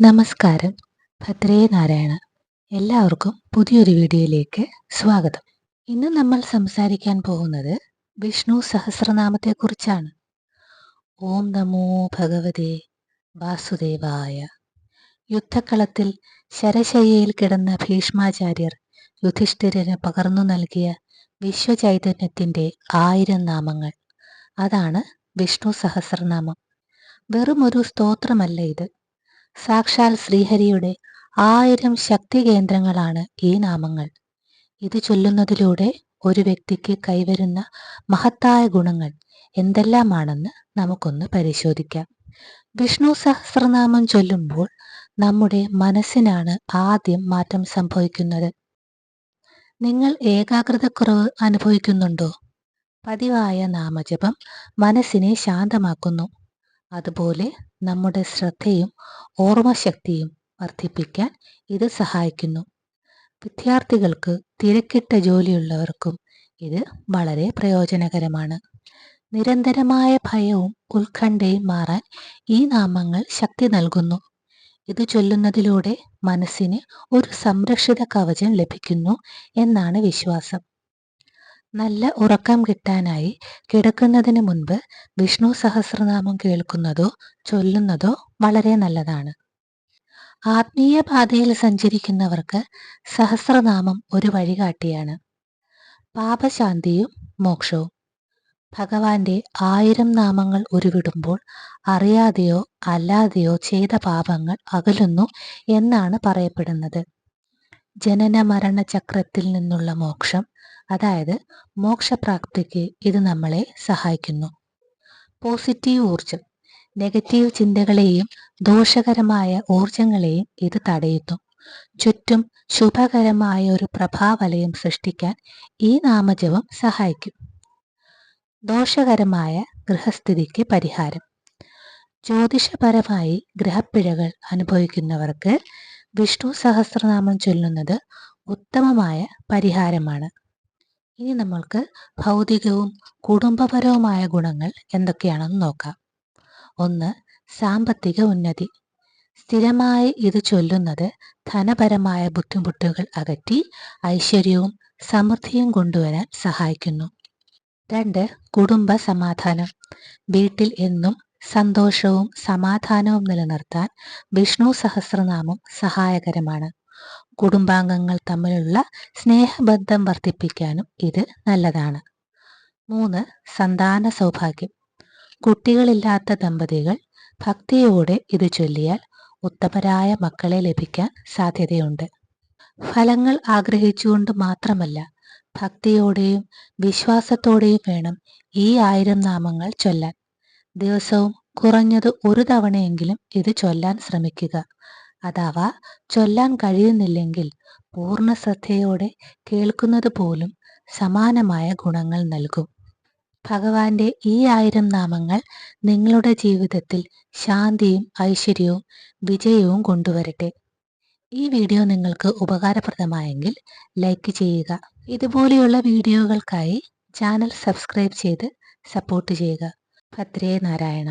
നമസ്കാരം. ഭദ്രേ നാരായണ. എല്ലാവർക്കും പുതിയൊരു വീഡിയോയിലേക്ക് സ്വാഗതം. ഇന്ന് നമ്മൾ സംസാരിക്കാൻ പോകുന്നത് വിഷ്ണു സഹസ്രനാമത്തെക്കുറിച്ചാണ്. ഓം നമോ ഭഗവതേ വാസുദേവായ. യുദ്ധക്കളത്തിൽ ശരശയ്യയിൽ കിടന്ന ഭീഷ്മാചാര്യർ യുധിഷ്ഠിരന് പകർന്നു നൽകിയ വിശ്വചൈതന്യത്തിന്റെ ആയിരം നാമങ്ങൾ. അതാണ് വിഷ്ണു സഹസ്രനാമം. വെറുമൊരു സ്തോത്രമല്ല ഇത്. സാക്ഷാൽ ശ്രീഹരിയുടെ ആയിരം ശക്തി കേന്ദ്രങ്ങളാണ് ഈ നാമങ്ങൾ. ഇത് ചൊല്ലുന്നതിലൂടെ ഒരു വ്യക്തിക്ക് കൈവരുന്ന മഹത്തായ ഗുണങ്ങൾ എന്തെല്ലാമാണെന്ന് നമുക്കൊന്ന് പരിശോധിക്കാം. വിഷ്ണു സഹസ്രനാമം ചൊല്ലുമ്പോൾ നമ്മുടെ മനസ്സിനാണ് ആദ്യം മാറ്റം സംഭവിക്കുന്നത്. നിങ്ങൾ ഏകാഗ്രതക്കുറവ് അനുഭവിക്കുന്നുണ്ടോ? പതിവായ നാമജപം മനസ്സിനെ ശാന്തമാക്കുന്നു. അതുപോലെ നമ്മുടെ ശ്രദ്ധയും ഓർമ്മശക്തിയും വർദ്ധിപ്പിക്കാൻ ഇത് സഹായിക്കുന്നു. വിദ്യാർത്ഥികൾക്ക് തിരക്കിട്ട ജോലിയുള്ളവർക്കും ഇത് വളരെ പ്രയോജനകരമാണ്. നിരന്തരമായ ഭയവും ഉത്കണ്ഠയും മാറാൻ ഈ നാമങ്ങൾ ശക്തി നൽകുന്നു. ഇത് ചൊല്ലുന്നതിലൂടെ മനസ്സിന് ഒരു സംരക്ഷിത കവചം ലഭിക്കുന്നു എന്നാണ് വിശ്വാസം. നല്ല ഉറക്കം കിട്ടാനായി കിടക്കുന്നതിന് മുൻപ് വിഷ്ണു സഹസ്രനാമം കേൾക്കുന്നതോ ചൊല്ലുന്നതോ വളരെ നല്ലതാണ്. ആത്മീയ പാതയിൽ സഞ്ചരിക്കുന്നവർക്ക് സഹസ്രനാമം ഒരു വഴികാട്ടിയാണ് പാപശാന്തിയും മോക്ഷവും. ഭഗവാന്റെ ആയിരം നാമങ്ങൾ ഉരുവിടുമ്പോൾ അറിയാതെയോ അല്ലാതെയോ ചെയ്ത പാപങ്ങൾ അകലുന്നു എന്നാണ് പറയപ്പെടുന്നത്. ജനന മരണ ചക്രത്തിൽ നിന്നുള്ള മോക്ഷം അതായത് മോക്ഷപ്രാപ്തിക്ക് ഇത് നമ്മളെ സഹായിക്കുന്നു. പോസിറ്റീവ് ഊർജം നെഗറ്റീവ് ചിന്തകളെയും ദോഷകരമായ ഊർജങ്ങളെയും ഇത് തടയുന്നു. ചുറ്റും ശുഭകരമായ ഒരു പ്രഭാവലയം സൃഷ്ടിക്കാൻ ഈ നാമജപം സഹായിക്കും. ദോഷകരമായ ഗൃഹസ്ഥിതിക്ക് പരിഹാരം. ജ്യോതിഷപരമായി ഗ്രഹപ്പിഴകൾ അനുഭവിക്കുന്നവർക്ക് വിഷ്ണു സഹസ്രനാമം ചൊല്ലുന്നത് ഉത്തമമായ പരിഹാരമാണ്. ഇനി നമ്മൾക്ക് ഭൗതികവും കുടുംബപരവുമായ ഗുണങ്ങൾ എന്തൊക്കെയാണെന്ന് നോക്കാം. ഒന്ന് സാമ്പത്തിക ഉന്നതി. സ്ഥിരമായി ഇത് ചൊല്ലുന്നത് ധനപരമായ ബുദ്ധിമുട്ടുകൾ അകറ്റി ഐശ്വര്യവും സമൃദ്ധിയും കൊണ്ടുവരാൻ സഹായിക്കുന്നു. രണ്ട് കുടുംബ സമാധാനം. വീട്ടിൽ എന്നും സന്തോഷവും സമാധാനവും നിലനിർത്താൻ വിഷ്ണു സഹസ്രനാമം സഹായകരമാണ്. കുടുംബാംഗങ്ങൾ തമ്മിലുള്ള സ്നേഹബന്ധം വർദ്ധിപ്പിക്കാനും ഇത് നല്ലതാണ്. മൂന്ന് സന്താന സൗഭാഗ്യം. കുട്ടികളില്ലാത്ത ദമ്പതികൾ ഭക്തിയോടെ ഇത് ചൊല്ലിയാൽ ഉത്തമരായ മക്കളെ ലഭിക്കാൻ സാധ്യതയുണ്ട്. ഫലങ്ങൾ ആഗ്രഹിച്ചുകൊണ്ട് മാത്രമല്ല ഭക്തിയോടെയും വിശ്വാസത്തോടെയും വേണം ഈ ആയിരം നാമങ്ങൾ ചൊല്ലാൻ. ദിവസവും കുറഞ്ഞത് ഒരു തവണയെങ്കിലും ഇത് ചൊല്ലാൻ ശ്രമിക്കുക. അഥവാ ചൊല്ലാൻ കഴിയുന്നില്ലെങ്കിൽ പൂർണ ശ്രദ്ധയോടെ കേൾക്കുന്നത് പോലും സമാനമായ ഗുണങ്ങൾ നൽകും. ഭഗവാന്റെ ഈ ആയിരം നാമങ്ങൾ നിങ്ങളുടെ ജീവിതത്തിൽ ശാന്തിയും ഐശ്വര്യവും വിജയവും കൊണ്ടുവരട്ടെ. ഈ വീഡിയോ നിങ്ങൾക്ക് ഉപകാരപ്രദമായെങ്കിൽ ലൈക്ക് ചെയ്യുക. ഇതുപോലെയുള്ള വീഡിയോകൾക്കായി ചാനൽ സബ്സ്ക്രൈബ് ചെയ്ത് സപ്പോർട്ട് ചെയ്യുക. ഭദ്രേ നാരായണ.